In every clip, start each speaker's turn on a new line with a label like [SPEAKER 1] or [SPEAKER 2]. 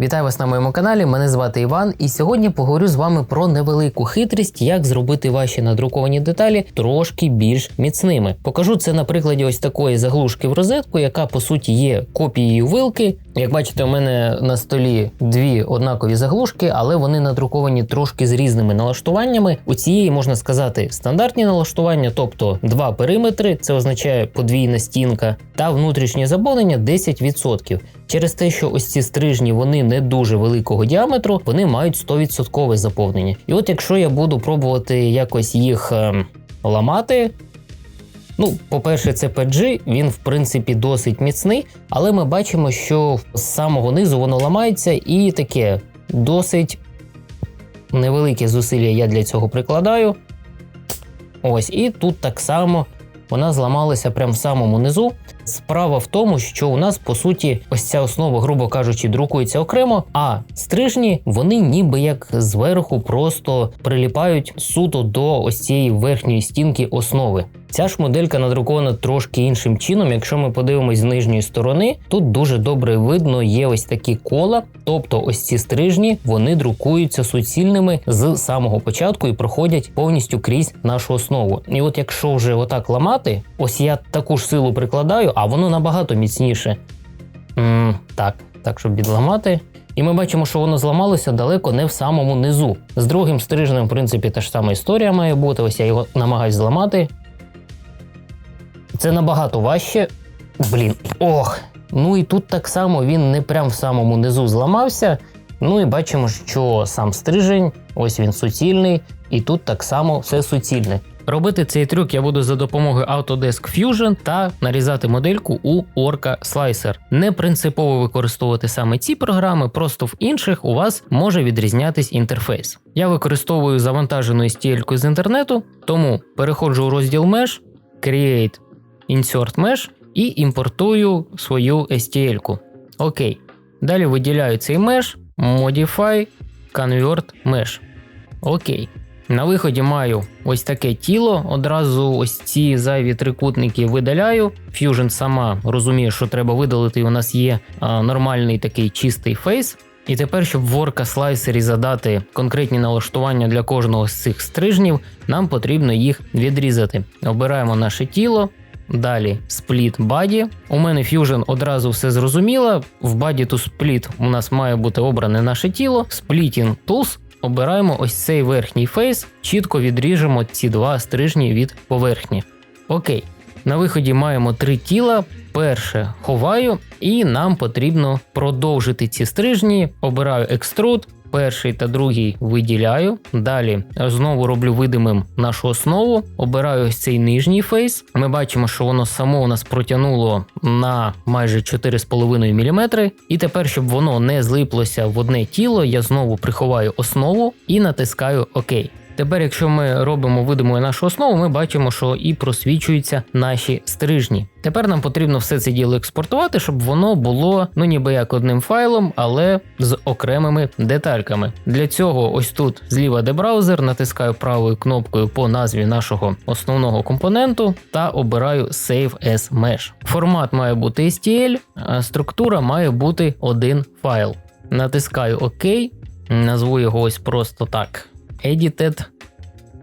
[SPEAKER 1] Вітаю вас на моєму каналі. Мене звати Іван, і сьогодні поговорю з вами про невелику хитрість, як зробити ваші надруковані деталі трошки більш міцними. Покажу це на прикладі ось такої заглушки в розетку, яка по суті є копією вилки. Як бачите, у мене на столі дві однакові заглушки, але вони надруковані трошки з різними налаштуваннями. У цієї можна сказати стандартні налаштування, тобто два периметри, це означає подвійна стінка, та внутрішнє заповнення 10%. Через те, що ось ці стрижні вони не дуже великого діаметру, вони мають 100% заповнення. І от якщо я буду пробувати якось їх ем, ламати. Ну, по-перше, це PG, він в принципі досить міцний, але ми бачимо, що з самого низу воно ламається і таке досить невелике зусилля я для цього прикладаю. Ось, і тут так само вона зламалася прямо в самому низу. Справа в тому, що у нас по суті ось ця основа, грубо кажучи, друкується окремо, а стрижні вони ніби як зверху просто приліпають суто до ось цієї верхньої стінки основи. Ця ж моделька надрукована трошки іншим чином. Якщо ми подивимось з нижньої сторони, тут дуже добре видно є ось такі кола, тобто ось ці стрижні вони друкуються суцільними з самого початку і проходять повністю крізь нашу основу. І от якщо вже отак ламати, ось я таку ж силу прикладаю, а воно набагато міцніше. м так, так, щоб відламати. І ми бачимо, що воно зламалося далеко не в самому низу. З другим стрижнем, в принципі, та ж сама історія має бути. Ось я його намагаюсь зламати. Це набагато важче. Блін, ох. Ну і тут так само він не прям в самому низу зламався. Ну і бачимо, що сам стрижень, ось він суцільний, і тут так само все суцільне. Робити цей трюк я буду за допомогою Autodesk Fusion та нарізати модельку у Orca Slicer. Не принципово використовувати саме ці програми, просто в інших у вас може відрізнятись інтерфейс. Я використовую завантажену STL з інтернету, тому переходжу у розділ Mesh, Create Insert Mesh і імпортую свою STL. -ку. Окей. Далі виділяю цей Mesh, Modify, Convert Mesh. Окей. На виході маю ось таке тіло. Одразу ось ці зайві трикутники видаляю. Fusion сама розуміє, що треба видалити. У нас є а, нормальний такий чистий фейс. І тепер, щоб в Orca слайсері задати конкретні налаштування для кожного з цих стрижнів, нам потрібно їх відрізати. Обираємо наше тіло. Далі Split Body. У мене Fusion одразу все зрозуміло. В Body to Split у нас має бути обране наше тіло. Splitting Tools. Обираємо ось цей верхній фейс, чітко відріжемо ці два стрижні від поверхні. Окей. На виході маємо три тіла. Перше ховаю, і нам потрібно продовжити ці стрижні. Обираю Extrude, перший та другий виділяю. Далі знову роблю видимим нашу основу. Обираю ось цей нижній фейс. Ми бачимо, що воно само у нас протягнуло на майже 4,5 мм. І тепер, щоб воно не злиплося в одне тіло, я знову приховаю основу і натискаю ОК. Тепер, якщо ми робимо видимою нашу основу, ми бачимо, що і просвічуються наші стрижні. Тепер нам потрібно все це діло експортувати, щоб воно було ну ніби як одним файлом, але з окремими детальками. Для цього ось тут зліва де браузер, натискаю правою кнопкою по назві нашого основного компоненту та обираю Save as Mesh. Формат має бути STL, а структура має бути один файл. Натискаю ОК, назву його ось просто так. Edited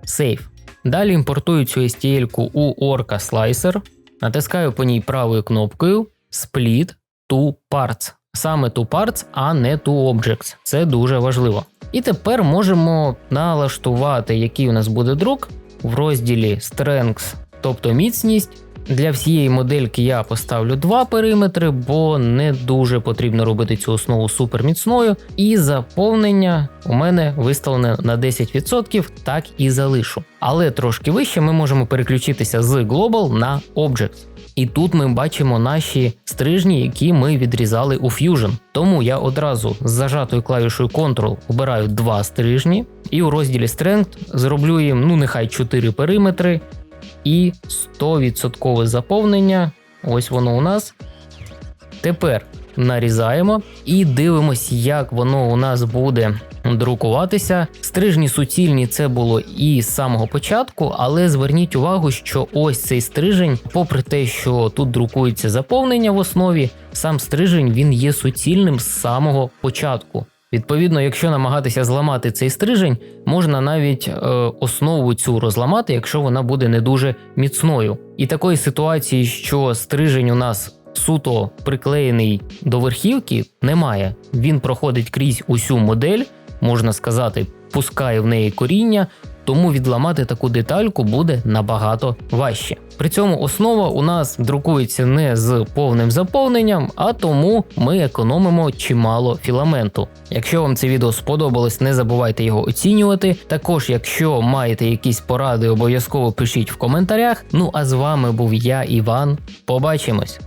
[SPEAKER 1] Save. Далі імпортую цю STL у Orca Slicer, натискаю по ній правою кнопкою Split to Parts. Саме to Parts, а не to Objects. Це дуже важливо. І тепер можемо налаштувати, який у нас буде друк в розділі Strengths, тобто міцність. Для всієї модельки я поставлю два периметри, бо не дуже потрібно робити цю основу суперміцною. І заповнення у мене виставлене на 10%, так і залишу. Але трошки вище ми можемо переключитися з Global на Object. І тут ми бачимо наші стрижні, які ми відрізали у Fusion. Тому я одразу з зажатою клавішою Ctrl обираю два стрижні, і у розділі Strength зроблю їм, ну нехай 4 периметри і 100% заповнення. Ось воно у нас. Тепер нарізаємо і дивимось, як воно у нас буде друкуватися. Стрижні суцільні це було і з самого початку, але зверніть увагу, що ось цей стрижень, попри те, що тут друкується заповнення в основі, сам стрижень він є суцільним з самого початку. Відповідно, якщо намагатися зламати цей стрижень, можна навіть е, основу цю розламати, якщо вона буде не дуже міцною. І такої ситуації, що стрижень у нас суто приклеєний до верхівки, немає. Він проходить крізь усю модель, можна сказати, пускає в неї коріння. Тому відламати таку детальку буде набагато важче. При цьому основа у нас друкується не з повним заповненням, а тому ми економимо чимало філаменту. Якщо вам це відео сподобалось, не забувайте його оцінювати. Також, якщо маєте якісь поради, обов'язково пишіть в коментарях. Ну а з вами був я, Іван. Побачимось!